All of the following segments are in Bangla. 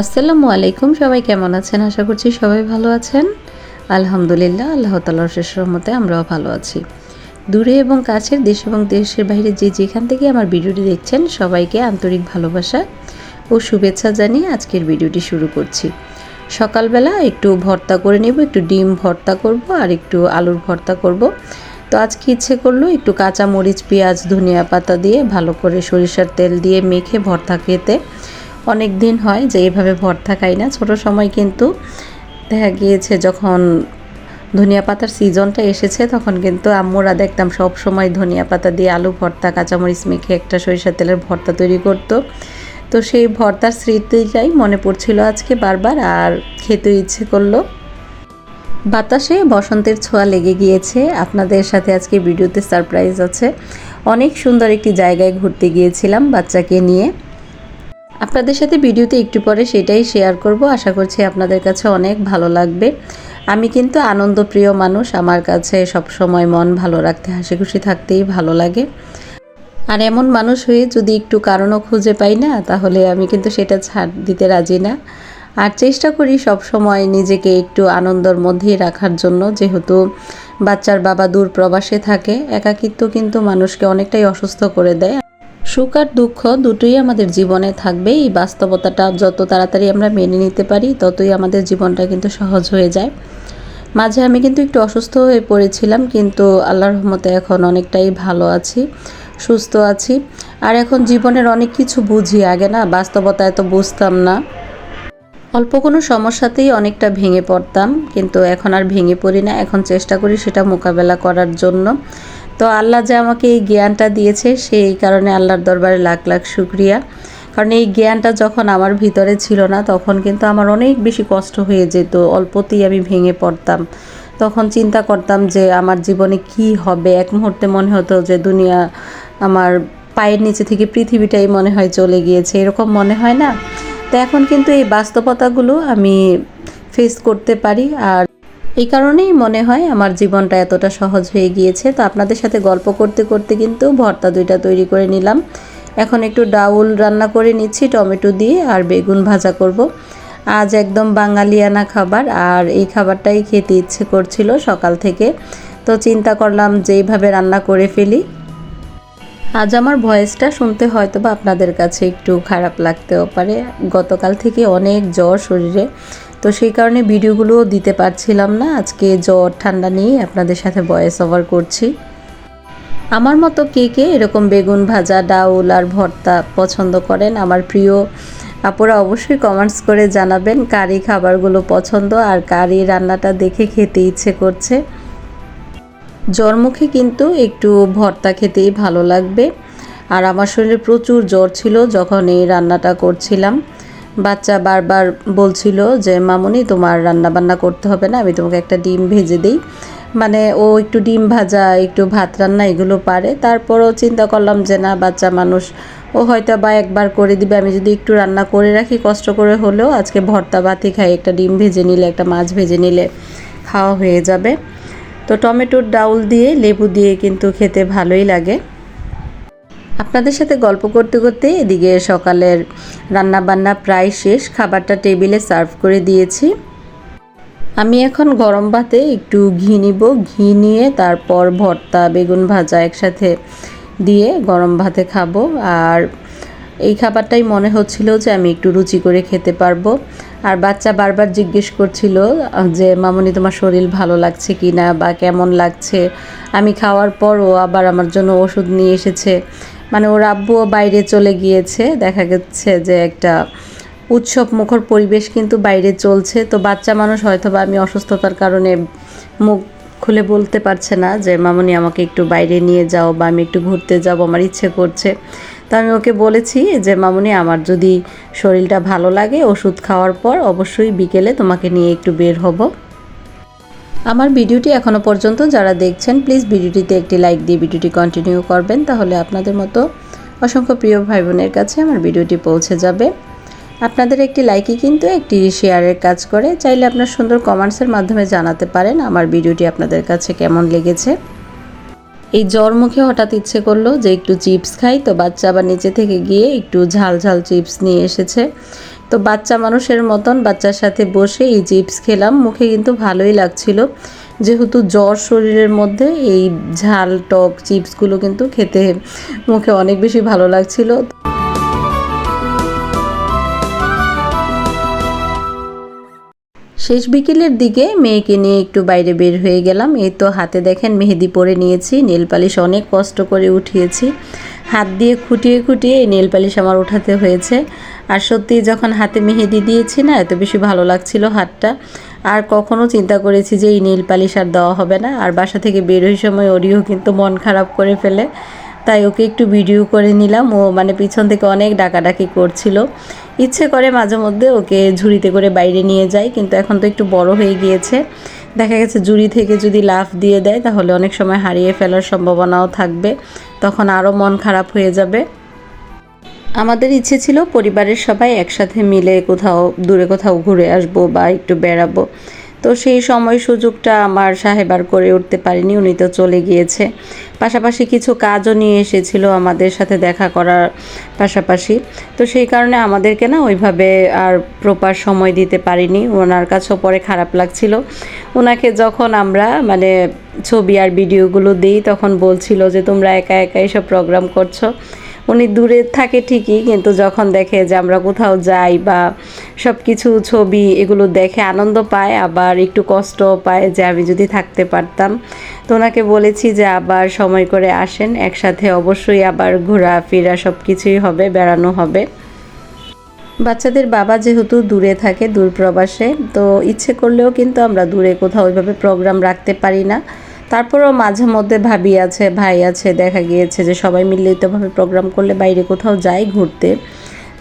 আসসালামু আলাইকুম, সবাই কেমন আছেন? আশা করছি সবাই ভালো আছেন। আলহামদুলিল্লাহ, আল্লাহ তালার শেষ রহমতে আমরাও ভালো আছি। দূরে এবং কাছের, দেশ এবং দেশের বাইরে যে যেখান থেকে আমার ভিডিওটি দেখছেন, সবাইকে আন্তরিক ভালোবাসা ও শুভেচ্ছা জানিয়ে আজকের ভিডিওটি শুরু করছি। সকালবেলা একটু ভর্তা করে নেব, একটু ডিম ভর্তা করব আর একটু আলুর ভর্তা করব। তো আজকে ইচ্ছে করল একটু কাঁচা মরিচ পেঁয়াজ, ধনিয়া পাতা দিয়ে ভালো করে সরিষার তেল দিয়ে মেখে ভর্তা খেতে। অনেক দিন হয় যে এভাবে ভর্তা খাই না। ছোট সময় কিন্তু দেখা গিয়েছে যখন ধনিয়া পাতার সিজনটা এসেছে, তখন কিন্তু আম্মুরা দেখতাম সব সময় ধনিয়া পাতা দিয়ে আলু ভর্তা, কাঁচামরিচ মেখে একটা সরিষার তেলের ভর্তা তৈরি করতো। তো সেই ভর্তার স্মৃতিটাই মনে পড়ছিল আজকে বারবার আর খেতে ইচ্ছে করল। বাতাসে বসন্তের ছোঁয়া লেগে গিয়েছে। আপনাদের সাথে আজকে ভিডিওতে সারপ্রাইজ আছে। অনেক সুন্দর একটি জায়গায় ঘুরতে গিয়েছিলাম বাচ্চাকে নিয়ে। আপনাদের সাথে ভিডিওতে একটু পরে সেটাই শেয়ার করব। আশা করছি আপনাদের কাছে অনেক ভালো লাগবে। আমি কিন্তু আনন্দপ্রিয় মানুষ। আমার কাছে সব সময় মন ভালো রাখতে, হাসি খুশি থাকতেই ভালো লাগে। আর এমন মানুষ হয়ে যদি একটু কারণও খুঁজে পাই না, তাহলে আমি কিন্তু সেটা ছাড় দিতে রাজি না। আর চেষ্টা করি সব সময় নিজেকে একটু আনন্দর মধ্যেই রাখার জন্য। যেহেতু বাচ্চার বাবা দূর প্রবাসে থাকে, একাকিত্ব কিন্তু মানুষকে অনেকটাই অসুস্থ করে দেয়। সুখ আর দুঃখ দুটোই আমাদের জীবনে থাকবে। এই বাস্তবতাটা যত তাড়াতাড়ি আমরা মেনে নিতে পারি, ততই আমাদের জীবনটা কিন্তু সহজ হয়ে যায়। মাঝে আমি কিন্তু একটু অসুস্থ হয়ে পড়েছিলাম, কিন্তু আল্লাহর রহমতে এখন অনেকটাই ভালো আছি, সুস্থ আছি। আর এখন জীবনের অনেক কিছু বুঝি, আগে না বাস্তবতা এত বুঝতাম না। অল্প কোনো সমস্যাতেই অনেকটা ভেঙে পড়তাম, কিন্তু এখন আর ভেঙে পড়ি না। এখন চেষ্টা করি সেটা মোকাবেলা করার জন্য। তো আল্লাহ যে আমাকে এই জ্ঞানটা দিয়েছে সেই কারণে আল্লাহর দরবারে লাখ লাখ শুক্রিয়া। কারণ এই জ্ঞানটা যখন আমার ভিতরে ছিল না, তখন কিন্তু আমার অনেক বেশি কষ্ট হয়ে যেত, অল্পতেই আমি ভেঙে পড়তাম। তখন চিন্তা করতাম যে আমার জীবনে কি হবে। এক মুহূর্তে মনে হতো যে দুনিয়া আমার পায়ের নিচে থেকে পৃথিবীটাই মনে হয় চলে গিয়েছে, এরকম মনে হয় না? তো এখন কিন্তু এই বাস্তবতাগুলো আমি ফেস করতে পারি আর এই কারণেই মনে হয় আমার জীবনটা এতটা সহজ হয়ে গিয়েছে। তো আপনাদের সাথে গল্প করতে করতে কিন্তু ভর্তা দুইটা তৈরি করে নিলাম। এখন একটু ডাউল রান্না করে নিচ্ছি, টমেটো দিয়ে আর বেগুন ভাজা করব। আজ একদম বাঙালিয়ানা খাবার আর এই খাবারটাই খেতে ইচ্ছে করছিল সকাল থেকে। তো চিন্তা করলাম যে এইভাবে রান্না করে ফেলি। আজ আমার ভয়েসটা শুনতে হয়তো বা আপনাদের কাছে একটু খারাপ লাগতেও পারে। গতকাল থেকে অনেক জ্বর শরীরে। তো সেই কারণে ভিডিওগুলোও দিতে পারছিলাম না। আজকে জ্বর, ঠান্ডা নিয়ে আপনাদের সাথে ভয়েস ওভার করছি। আমার মতো কে কে এরকম বেগুন ভাজা, ডাউল আর ভর্তা পছন্দ করেন? আমার প্রিয় আপুরা অবশ্যই কমেন্টস করে জানাবেন কারি খাবারগুলো পছন্দ আর কারি রান্নাটা দেখে খেতে ইচ্ছে করছে। জ্বর মুখে কিন্তু একটু ভর্তা খেতেই ভালো লাগবে। আর আমার শরীরে প্রচুর জ্বর ছিল যখন এই রান্নাটা করছিলাম। বাচ্চা বারবার বলছিল যে, মামুনি, তোমার রান্না বান্না করতে হবে না, আমি তোমাকে একটা ডিম ভেজে দিই। মানে ও একটু ডিম ভাজা, একটু ভাত রান্না এগুলো পারে। তারপরও চিন্তা করলাম যে, না, বাচ্চা মানুষ, ও হয়তো বা একবার করে দিবে। আমি যদি একটু রান্না করে রাখি, কষ্ট করে হলেও আজকে ভর্তা বাতি খাই, একটা ডিম ভেজে নিলে, একটা মাছ ভেজে নিলে খাওয়া হয়ে যাবে। তো টমেটোর ডাউল দিয়ে লেবু দিয়ে কিন্তু খেতে ভালোই লাগে। আপনাদের সাথে গল্প করতে করতে এদিকে সকালের রান্না বান্না প্রায় শেষ, খাবারটা টেবিলে সার্ভ করে দিয়েছি। আমি এখন গরম ভাতে একটু ঘি নিব। ঘি নিয়ে তারপর ভর্তা, বেগুন ভাজা একসাথে দিয়ে গরম ভাতে খাব। আর এই খাবারটাই মনে হচ্ছিল যে আমি একটু রুচি করে খেতে পারব। আর বাচ্চা বারবার জিজ্ঞেস করছিল যে, মামনি, তোমার শরীর ভালো লাগছে কি না বা কেমন লাগছে? আমি খাওয়ার পর ও আবার আমার জন্য ওষুধ নিয়ে এসেছে। মানে ওর আব্বুও বাইরে চলে গিয়েছে। দেখা যাচ্ছে যে একটা উৎসব মুখর পরিবেশ কিন্তু বাইরে চলছে। তো বাচ্চা মানুষ হয়তো বা আমি অসুস্থতার কারণে মুখ খুলে বলতে পারছে না যে, মামনি, আমাকে একটু বাইরে নিয়ে যাও বা আমি একটু ঘুরতে যাব, আমার ইচ্ছে করছে। তো আমি ওকে বলেছি যে, মামনি, আমার যদি শরীরটা ভালো লাগে, ওষুধ খাওয়ার পর অবশ্যই বিকেলে তোমাকে নিয়ে একটু বের হব। আমার ভিডিওটি এখনও পর্যন্ত যারা দেখছেন প্লিজ ভিডিওটিতে একটি লাইক দিয়ে ভিডিওটি কন্টিনিউ করবেন, তাহলে আপনাদের মতো অসংখ্য প্রিয় ভাই বোনের কাছে আমার ভিডিওটি পৌঁছে যাবে। আপনাদের একটি লাইকই কিন্তু একটি শেয়ারের কাজ করে। চাইলে আপনার সুন্দর কমেন্টসের মাধ্যমে জানাতে পারেন আমার ভিডিওটি আপনাদের কাছে কেমন লেগেছে। এই জ্বর মুখে হঠাৎ ইচ্ছে করল যে একটু চিপস খাই, তো বাচ্চা আবার নিচে থেকে গিয়ে একটু ঝাল ঝাল চিপস নিয়ে এসেছে। তো বাচ্চা মানুষের মতন বাচ্চার সাথে বসে এই চিপস খেলাম। মুখে কিন্তু ভালোই লাগছিল। যেহেতু জ্বর শরীরের মধ্যে এই ঝাল, টক চিপসগুলো কিন্তু খেতে মুখে অনেক বেশি ভালো লাগছিল। শেষ বিকেলের দিকে মেয়েকে নিয়ে একটু বাইরে বের হয়ে গেলাম। এই তো হাতে দেখেন মেহেদি পরে নিয়েছি, নেল পালিশ অনেক কষ্ট করে উঠিয়েছি। হাত দিয়ে খুঁটিয়ে খুঁটিয়ে এই নেল পালিশ আমার উঠাতে হয়েছে। আর সত্যি যখন হাতে মেহেদি দিয়েছি না, এত বেশি ভালো লাগছিল হাতটা। আর কখনো চিন্তা করেছি যে এই নীল পালিশ আর দেওয়া হবে না। আর বাসা থেকে বেরোই সময় ওরিও কিন্তু মন খারাপ করে ফেলে। তাই ওকে একটু ভিডিও করে নিলাম। ও মানে পিছন থেকে অনেক ডাকাডাকি করছিল। ইচ্ছে করে মাঝে মধ্যে ওকে ঝুড়িতে করে বাইরে নিয়ে যাই, কিন্তু এখন তো একটু বড় হয়ে গিয়েছে। দেখা গেছে জুড়ি থেকে যদি লাফ দিয়ে দেয়, তাহলে অনেক সময় হারিয়ে ফেলার সম্ভাবনাও থাকবে। তখন আরও মন খারাপ হয়ে যাবে। আমাদের ইচ্ছে ছিল পরিবারের সবাই একসাথে মিলে কোথাও, দূরে কোথাও ঘুরে আসব বা একটু বেড়াবো। তো সেই সময় সুযোগটা আমার সাহেবার করে উঠতে পারিনি, উনি তো চলে গিয়েছে। পাশাপাশি কিছু কাজও নিয়ে এসেছিল আমাদের সাথে দেখা করার পাশাপাশি। তো সেই কারণে আমাদেরকে না ওইভাবে আর প্রপার সময় দিতে পারিনি। ওনার কাছেও পরে খারাপ লাগছিল। ওনাকে যখন আমরা মানে ছবি আর ভিডিওগুলো দিই, তখন বলছিল যে, তোমরা একা একা এসব প্রোগ্রাম করছ? উনি দূরে থাকে ঠিকই, কিন্তু যখন দেখে যে আমরা কোথাও যাই বা সব কিছু ছবি এগুলো দেখে আনন্দ পায়, আবার একটু কষ্টও পায় যে আমি যদি থাকতে পারতাম। তো ওনাকে বলেছি যে আবার সময় করে আসেন, একসাথে অবশ্যই আবার ঘোরাফেরা সব কিছুই হবে, বেড়ানো হবে। বাচ্চাদের বাবা যেহেতু দূরে থাকে দূর প্রবাসে তো ইচ্ছে করলেও কিন্তু আমরা দূরে কোথাও ওইভাবে প্রোগ্রাম রাখতে পারি না। তারপরেও মাঝে মধ্যে ভাবি আছে, ভাই আছে, দেখা গিয়েছে যে সবাই মিলিতভাবে প্রোগ্রাম করলে বাইরে কোথাও যাই ঘুরতে।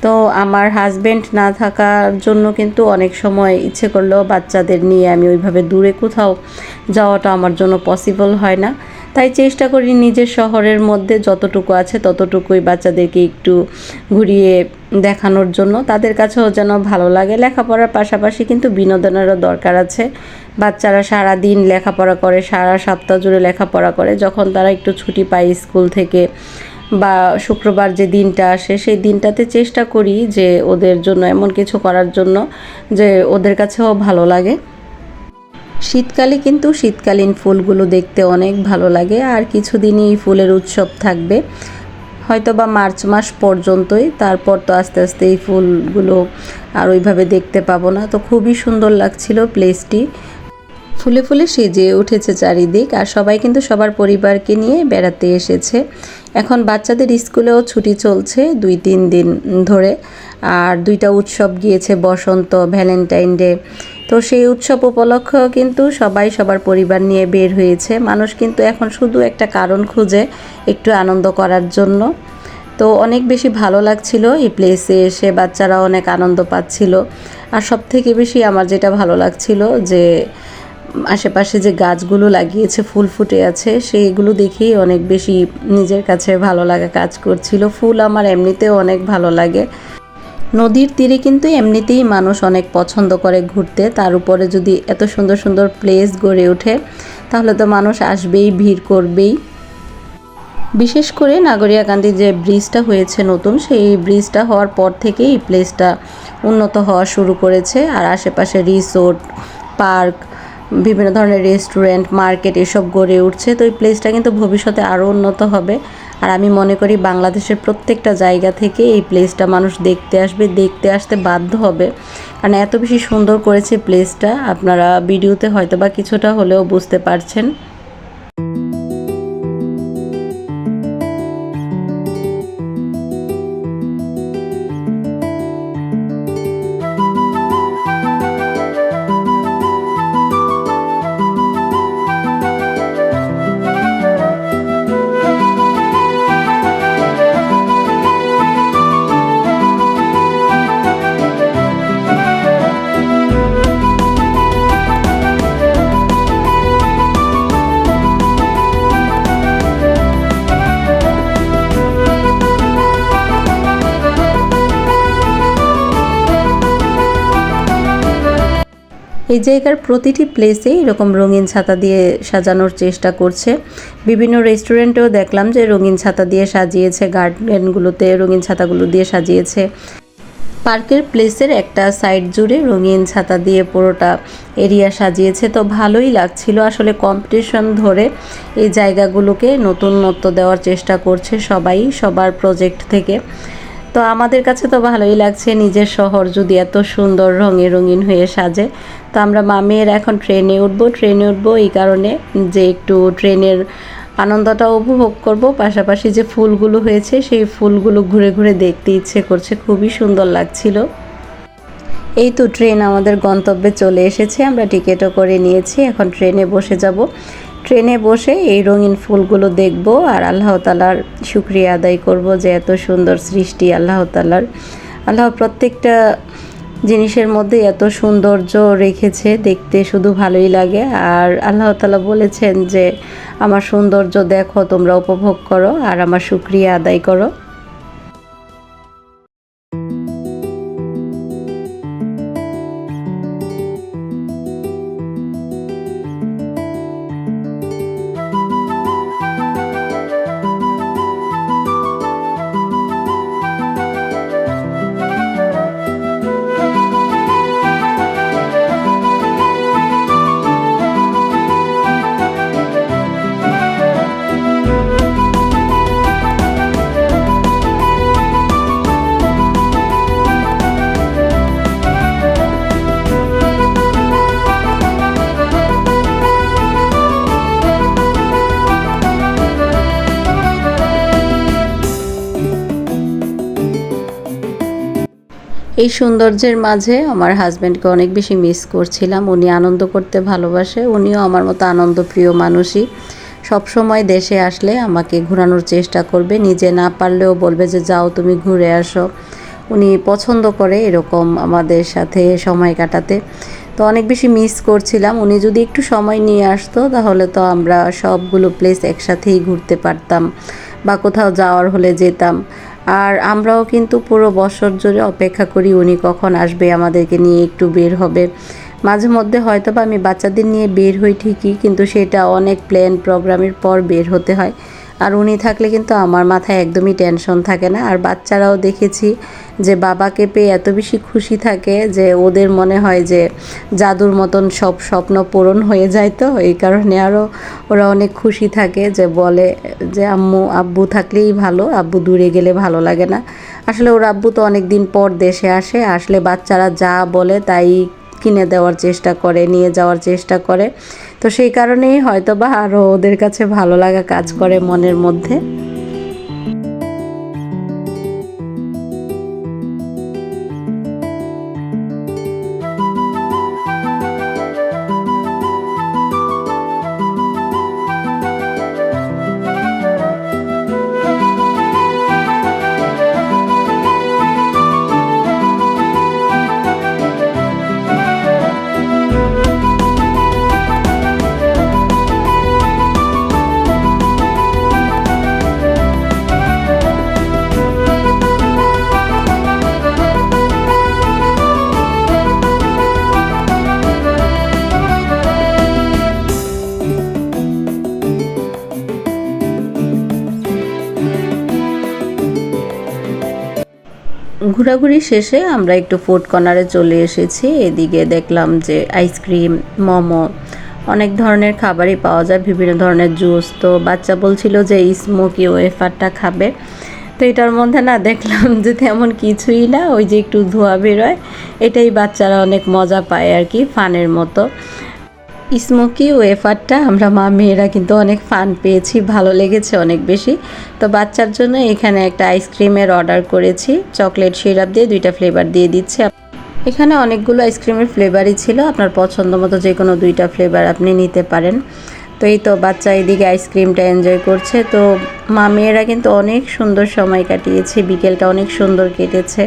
তো আমার হাজব্যান্ড না থাকার জন্য কিন্তু অনেক সময় ইচ্ছে করলেও বাচ্চাদের নিয়ে আমি ওইভাবে দূরে কোথাও যাওয়াটা আমার জন্য পসিবল হয় না। তাই চেষ্টা করি নিজের শহরের মধ্যে যতটুকু আছে ততটুকুই বাচ্চাদেরকে একটু ঘুরিয়ে দেখানোর জন্য। তাদের কাছেও যেন ভালো লাগে। লেখাপড়ার পাশাপাশি কিন্তু বিনোদনেরও দরকার আছে। বাচ্চারা সারা দিন লেখাপড়া করে, সারা সপ্তাহ জুড়ে লেখাপড়া করে। যখন তারা একটু ছুটি পায় স্কুল থেকে বা শুক্রবার যে দিনটা আসে, সেই দিনটাতে চেষ্টা করি যে ওদের জন্য, এমন কিছু করার জন্য যে ওদের কাছেও ভালো লাগে। শীতকালে কিন্তু শীতকালীন ফুলগুলো দেখতে অনেক ভালো লাগে। আর কিছুদিনই ফুলের উৎসব থাকবে। হয়তো বা মার্চ মাস পর্যন্তই, তারপর তো আস্তে আস্তে এই ফুলগুলো আর ওইভাবে দেখতে পাবো না। তো খুবই সুন্দর লাগছিল প্লেসটি ফুলে ফুলে সেজে উঠেছে চারিদিক আর সবাই কিন্তু সবার পরিবারকে নিয়ে বেড়াতে এসেছে। এখন বাচ্চাদের স্কুলেও ছুটি চলছে দুই তিন দিন ধরে। আর দুইটা উৎসব গিয়েছে বসন্ত, ভ্যালেন্টাইন ডে তো সেই উৎসব উপলক্ষেও কিন্তু সবাই সবার পরিবার নিয়ে বের হয়েছে। মানুষ কিন্তু এখন শুধু একটা কারণ খুঁজে, একটু আনন্দ করার জন্য। তো অনেক বেশি ভালো লাগছিল এই প্লেসে এসে, বাচ্চারা অনেক আনন্দ পাচ্ছিল। আর সব থেকে বেশি আমার যেটা ভালো লাগছিল যে, আশেপাশে যে গাছগুলো লাগিয়েছে, ফুল ফুটে আছে, সেইগুলো দেখেই অনেক বেশি নিজের কাছে ভালো লাগা কাজ করছিল। ফুল আমার এমনিতেও অনেক ভালো লাগে। নদীর তীরে কিন্তু এমনিতেই মানুষ অনেক পছন্দ করে ঘুরতে। তার উপরে যদি এত সুন্দর সুন্দর প্লেস গড়ে ওঠে, তাহলে তো মানুষ আসবেই, ভিড় করবেই। বিশেষ করে নাগরিয়াকান্দি যে ব্রিজটা হয়েছে নতুন, সেই ব্রিজটা হওয়ার পর থেকে এই প্লেসটা উন্নত হওয়া শুরু করেছে। আর আশেপাশে রিসোর্ট পার্ক বিভিন্ন ধরনের রেস্টুরেন্ট মার্কেট এসব গড়ে উঠছে। তো এই প্লেসটা কিন্তু ভবিষ্যতে আরও উন্নত হবে। আর আমি মনে করি বাংলাদেশের প্রত্যেকটা জায়গা থেকে এই প্লেসটা মানুষ দেখতে আসবে, দেখতে আসতে বাধ্য হবে। কারণ এত বেশি সুন্দর করেছে প্লেসটা আপনারা ভিডিওতে হয়তো বা কিছুটা হলেও বুঝতে পারছেন। এই জায়গার প্রতিটি প্লেসে এরকম রঙিন ছাতা দিয়ে সাজানোর চেষ্টা করছে। বিভিন্ন রেস্টুরেন্টেও দেখলাম যে রঙিন ছাতা দিয়ে সাজিয়েছে গার্ডেনগুলোতে রঙিন ছাতাগুলো দিয়ে সাজিয়েছে। পার্কের প্লেসের একটা সাইড জুড়ে রঙিন ছাতা দিয়ে পুরোটা এরিয়া সাজিয়েছে। তো ভালোই লাগছিল। আসলে কম্পিটিশন ধরে এই জায়গাগুলোকে নতুনত্ব দেওয়ার চেষ্টা করছে সবাই, সবার প্রজেক্ট থেকে। তো আমাদের কাছে তো ভালোই লাগছে নিজের শহর যদি এত সুন্দর রঙে রঙিন হয়ে সাজে। তো আমরা মামের এখন ট্রেনে উঠবো ট্রেনে উঠবো এই কারণে যে একটু ট্রেনের আনন্দটা উপভোগ করব। পাশাপাশি যে ফুলগুলো হয়েছে সেই ফুলগুলো ঘুরে ঘুরে দেখতে ইচ্ছে করছে, খুবই সুন্দর লাগছিল। এই তো ট্রেন আমাদের গন্তব্যে চলে এসেছে, আমরা টিকিটও করে নিয়েছি, এখন ট্রেনে বসে যাব। ট্রেনে বসে এই রঙিন ফুলগুলো দেখব আর আল্লাহ তালার শুক্রিয়া আদায় করব যে এত সুন্দর সৃষ্টি আল্লাহ তালার আল্লাহ প্রত্যেকটা জিনিসের মধ্যে এত সৌন্দর্য রেখেছে, দেখতে শুধু ভালোই লাগে। আর আল্লাহ তালা বলেছেন যে, আমার সৌন্দর্য দেখো, তোমরা উপভোগ করো আর আমার শুক্রিয়া আদায় করো। এই সৌন্দর্যের মাঝে আমার হাজব্যান্ডকে অনেক বেশি মিস করছিলাম। উনি আনন্দ করতে ভালোবাসে, উনিও আমার মতো আনন্দ প্রিয় মানুষই। সবসময় দেশে আসলে আমাকে ঘোরানোর চেষ্টা করবে, নিজে না পারলেও বলবে যে, যাও তুমি ঘুরে আসো। উনি পছন্দ করে এরকম আমাদের সাথে সময় কাটাতে। তো অনেক বেশি মিস করছিলাম। উনি যদি একটু সময় নিয়ে আসতো, তাহলে তো আমরা সবগুলো প্লেস একসাথেই ঘুরতে পারতাম বা কোথাও যাওয়ার হলে যেতাম। আর আমরাও কিন্তু পুরো বছর জুড়ে অপেক্ষা করি উনি কখন আসবে আমাদেরকে নিয়ে একটু বের হবে। মাঝে মধ্যে হয়তো বা আমি বাচ্চাদের নিয়ে বের হই ঠিকই, কিন্তু সেটা অনেক প্ল্যান প্রোগ্রামের পর বের হতে হয়। আর উনি থাকলে কিন্তু আমার মাথায় একদমই টেনশন থাকে না। আর বাচ্চারাও দেখেছি যে বাবাকে পেয়ে এত বেশি খুশি থাকে যে ওদের মনে হয় যে জাদুর মতন সব স্বপ্ন পূরণ হয়ে যায় তো। এই কারণে আরও ওরা অনেক খুশি থাকে যে বলে যে, আম্মু, আব্বু থাকলেই ভালো, আব্বু দূরে গেলে ভালো লাগে না। আসলে ওর আব্বু তো অনেক দিন পর দেশে আসে, আসলে বাচ্চারা যা বলে তাই কিনে দেওয়ার চেষ্টা করে, নিয়ে যাওয়ার চেষ্টা করে। তো সেই কারণেই হয়তো বা আরও ওদের কাছে ভালো লাগা কাজ করে মনের মধ্যে। ঘোরাঘুরি শেষে আমরা একটু ফুড কর্নারে চলে এসেছি। এদিকে দেখলাম যে আইসক্রিম মোমো, অনেক ধরনের খাবারই পাওয়া যায়। বিভিন্ন ধরনের জুস তো বাচ্চা বলছিল যে স্মোকি ওয়েফারটা খাবে। তো এটার মধ্যে না দেখলাম যে তেমন কিছুই না, ওই যে একটু ধোয়া বেরোয়। এটাই বাচ্চারা অনেক মজা পায় আর কি, ফানের মতো। স্মোকি ওয়েফারটা আমরা মা মেয়েরা কিন্তু অনেক ফান পেয়েছি, ভালো লেগেছে অনেক বেশি। তো বাচ্চার জন্য এখানে একটা আইসক্রিমের অর্ডার করেছি, চকলেট সিরাপ দিয়ে দুইটা ফ্লেভার দিয়ে দিচ্ছে। এখানে অনেকগুলো আইসক্রিমের ফ্লেভারই ছিল, আপনার পছন্দ মতো যে কোনো দুইটা ফ্লেভার আপনি নিতে পারেন। তো এই তো বাচ্চা এদিকে আইসক্রিমটা এনজয় করছে। তো মা মেয়েরা কিন্তু অনেক সুন্দর সময় কাটিয়েছে, বিকেলটা অনেক সুন্দর কেটেছে।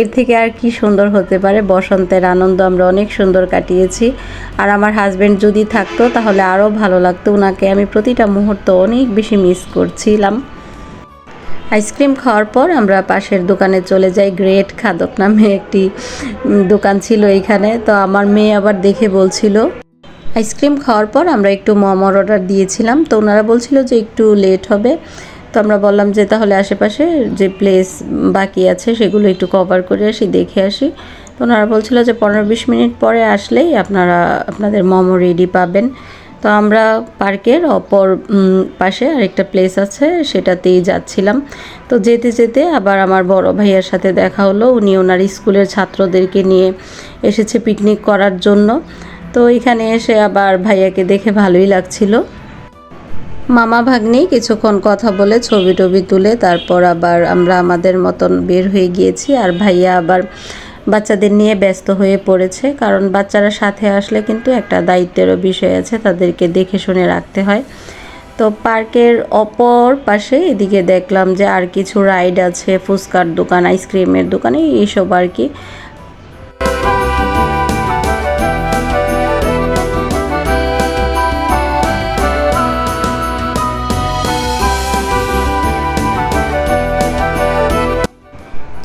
এর থেকে আর কি সুন্দর হতে পারে? বসন্তের আনন্দ আমরা অনেক সুন্দর কাটিয়েছি। আর আমার হাজব্যান্ড যদি থাকতো তাহলে আরও ভালো লাগতো। ওনাকে আমি প্রতিটা মুহূর্ত অনেক বেশি মিস করছিলাম। আইসক্রিম খাওয়ার পর আমরা পাশের দোকানে চলে যাই। গ্রেট খাদক নামে একটি দোকান ছিল এখানে। তো আমার মেয়ে আবার দেখে বলছিল আইসক্রিম খাওয়ার পর আমরা একটু মোমোর অর্ডার দিয়েছিলাম। তো ওনারা বলছিল যে একটু লেট হবে। তো আমরা বললাম যে তাহলে আশেপাশে যে প্লেস বাকি আছে সেগুলো একটু কভার করে আসি, দেখে আসি। তো ওনারা বলছিল যে পনেরো বিশ মিনিট পরে আসলেই আপনারা, আপনাদের মোমো রেডি পাবেন। তো আমরা পার্কের অপর পাশে আরেকটা প্লেস আছে, সেটাতেই যাচ্ছিলাম। তো যেতে যেতে আবার আমার বড় ভাইয়ার সাথে দেখা হলো। উনি ওনার স্কুলের ছাত্রদেরকে নিয়ে এসেছে পিকনিক করার জন্য। তো এখানে এসে আবার ভাইয়াকে দেখে ভালোই লাগছিল। মামা ভাগ্নেই কিছুক্ষণ কথা বলে ছবি টবি তুলে তারপর আবার আমরা আমাদের মতন বের হয়ে গিয়েছি আর ভাইয়া আবার বাচ্চাদের নিয়ে ব্যস্ত হয়ে পড়েছে। কারণ বাচ্চারা সাথে আসলে কিন্তু একটা দায়িত্বেরও বিষয় আছে, তাদেরকে দেখে শুনে রাখতে হয়। তো পার্কের অপর পাশে এদিকে দেখলাম যে আর কিছু রাইড আছে, ফুচকার দোকান, আইসক্রিমের দোকান, এই- এইসব আর কি।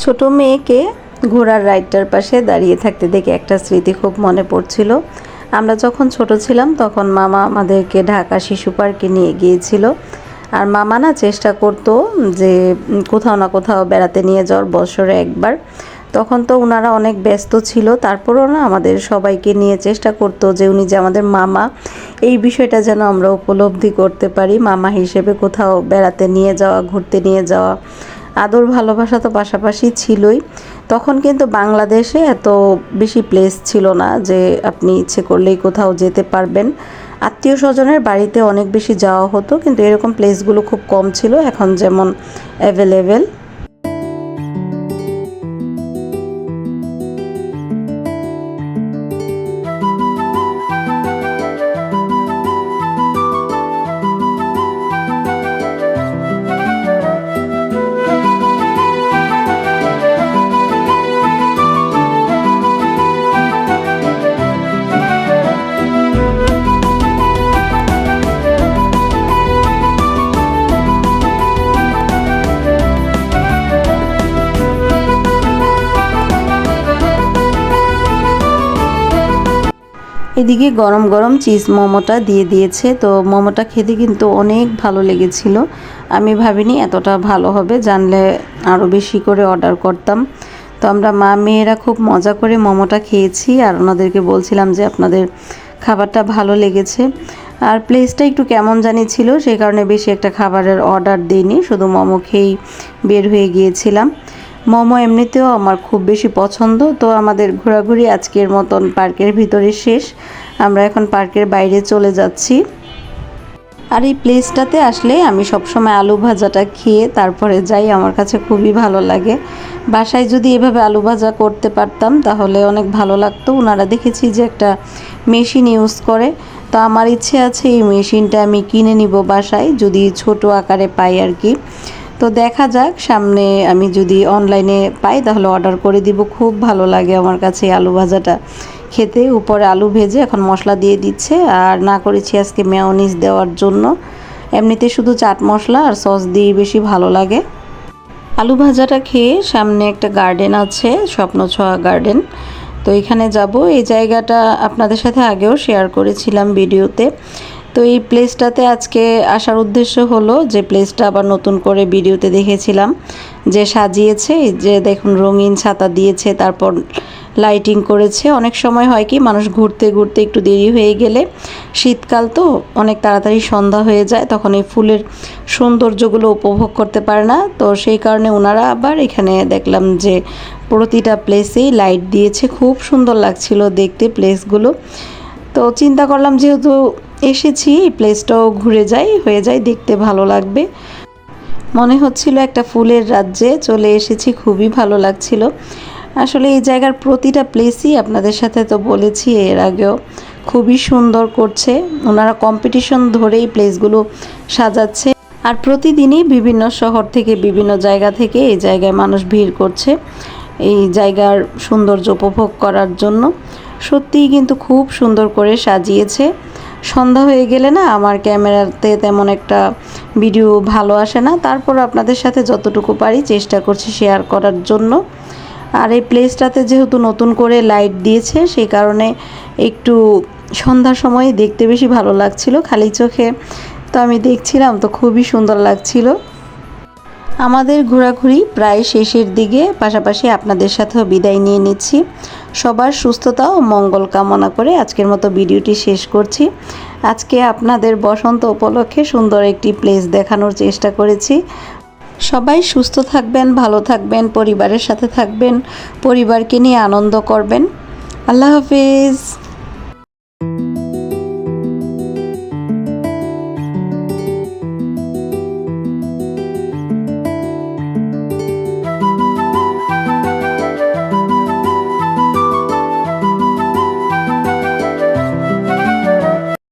ছোট মেয়েকে ঘোড়ার রাইডটার পাশে দাঁড়িয়ে থাকতে দেখে একটা স্মৃতি খুব মনে পড়ছিল। আমরা যখন ছোট ছিলাম তখন মামা আমাদেরকে ঢাকা শিশু পার্কে নিয়ে গিয়েছিল। আর মামা না চেষ্টা করতো যে কোথাও না কোথাও বেড়াতে নিয়ে যাওয়ার বছরে একবার। তখন তো ওনারা অনেক ব্যস্ত ছিল, তারপরও না আমাদের সবাইকে নিয়ে চেষ্টা করতো যে উনি যে আমাদের মামা, এই বিষয়টা যেন আমরা উপলব্ধি করতে পারি, মামা হিসেবে কোথাও বেড়াতে নিয়ে যাওয়া, ঘুরতে নিয়ে যাওয়া। আদর ভালোবাসা তো পাশাপাশি ছিলই। তখন কিন্তু বাংলাদেশে এত বেশি প্লেস ছিল না যে আপনি ইচ্ছে করলেই কোথাও যেতে পারবেন। আত্মীয় স্বজনের বাড়িতে অনেক বেশি যাওয়া হতো, কিন্তু এরকম প্লেসগুলো খুব কম ছিল। এখন যেমন অ্যাভেলেবেল এদিকে গরম গরম চিজ মোমোটা দিয়ে দিয়েছে, তো মোমোটা খেতে কিন্তু অনেক ভালো লেগেছিল। আমি ভাবিনি এতটা ভালো হবে, জানলে আরও বেশি করে অর্ডার করতাম। তো আমরা মা মেয়েরা খুব মজা করে মোমোটা খেয়েছি, আর ওনাদেরকে বলছিলাম যে আপনাদের খাবারটা ভালো লেগেছে। আর প্লেসটা একটু কেমন জানি ছিল সেই কারণে বেশি একটা খাবারের অর্ডার দিইনি, শুধু মোমো খেয়েই বের হয়ে গিয়েছিলাম। মোমো এমনিতেও আমার খুব বেশি পছন্দ, তো আমাদের ঘোরাঘুরি আজকের মতন পার্কের ভিতরে শেষ। আমরা এখন পার্কের বাইরে চলে যাচ্ছি। আর এই প্লেসটাতে আসলে আমি সবসময় আলু ভাজাটা খেয়ে তারপরে যাই, আমার কাছে খুবই ভালো লাগে। বাসায় যদি এভাবে আলু ভাজা করতে পারতাম, তাহলে অনেক ভালো লাগতো। ওনারা দেখেছি যে একটা মেশিন ইউজ করে। তো আমার ইচ্ছে আছে এই মেশিনটা আমি কিনে নিব বাসায়, যদি ছোট আকারে পাই আর কি। তো দেখা যাক, সামনে আমি যদি অনলাইনে পাই তাহলে অর্ডার করে দিব। খুব ভালো লাগে আমার কাছে আলু ভাজাটা খেতে উপরে আলু ভেজে এখন মশলা দিয়ে দিচ্ছে। আর না করেছি আজকে মেয়নিজ দেওয়ার জন্য। এমনিতে শুধু চাট মশলা আর সস দিয়ে বেশি ভালো লাগে। আলু ভাজাটা খেয়ে সামনে একটা গার্ডেন আছে স্বপ্ন ছোঁয়া গার্ডেন তো এখানে যাব। এই জায়গাটা আপনাদের সাথে আগেও শেয়ার করেছিলাম ভিডিওতে। তো এই প্লেসটাতে আজকে আসার উদ্দেশ্য হলো যে প্লেসটা আবার নতুন করে ভিডিওতে দেখেছিলাম যে সাজিয়েছে, যে দেখুন রঙিন ছাতা দিয়েছে, তারপর লাইটিং করেছে। অনেক সময় হয় কি, মানুষ ঘুরতে ঘুরতে একটু দেরি হয়ে গেলে শীতকাল তো অনেক তাড়াতাড়ি সন্ধ্যা হয়ে যায়, তখন এই ফুলের সৌন্দর্যগুলো উপভোগ করতে পারে না। তো সেই কারণে ওনারা আবার এখানে দেখলাম যে প্রতিটা প্লেসেই লাইট দিয়েছে। খুব সুন্দর লাগছিল দেখতে প্লেসগুলো তো চিন্তা করলাম যেহেতু এসেছি এই প্লেসটাও ঘুরে যাই, হয়ে যায় দেখতে ভালো লাগবে। মনে হচ্ছিল একটা ফুলের রাজ্যে চলে এসেছি, খুবই ভালো লাগছিল। আসলে এই জায়গার প্রতিটা প্লেসই আপনাদের সাথে তো বলেছি, এর আগেও খুবই সুন্দর করছে। ওনারা কম্পিটিশন ধরেই প্লেসগুলো সাজাচ্ছে। আর প্রতিদিনই বিভিন্ন শহর থেকে, বিভিন্ন জায়গা থেকে এই জায়গায় মানুষ ভিড় করছে, এই জায়গার সৌন্দর্য উপভোগ করার জন্য। সত্যিই কিন্তু খুব সুন্দর করে সাজিয়েছে। সন্ধ্যা হয়ে গেলে না আমার ক্যামেরাতে তেমন একটা ভিডিও ভালো আসে না। তারপর আপনাদের সাথে যতটুকু পারি চেষ্টা করছি শেয়ার করার জন্য। আর এই প্লেসটাতে যেহেতু নতুন করে লাইট দিয়েছে, সেই কারণে একটু সন্ধ্যার সময় দেখতে বেশি ভালো লাগছিল খালি চোখে। তো আমি দেখছিলাম তো খুবই সুন্দর লাগছিল। আমাদের ঘোরাঘুরি প্রায় শেষের দিকে, পাশাপাশি আপনাদের সাথেও বিদায় নিয়ে নিচ্ছি। সবার সুস্থতা ও মঙ্গল কামনা করে আজকের মতো ভিডিওটি শেষ করছি। আজকে আপনাদের বসন্ত উপলক্ষে সুন্দর একটি প্লেস দেখানোর চেষ্টা করেছি। সবাই সুস্থ থাকবেন, ভালো থাকবেন, পরিবারের সাথে থাকবেন, পরিবারকে নিয়ে আনন্দ করবেন। আল্লাহ হাফিজ।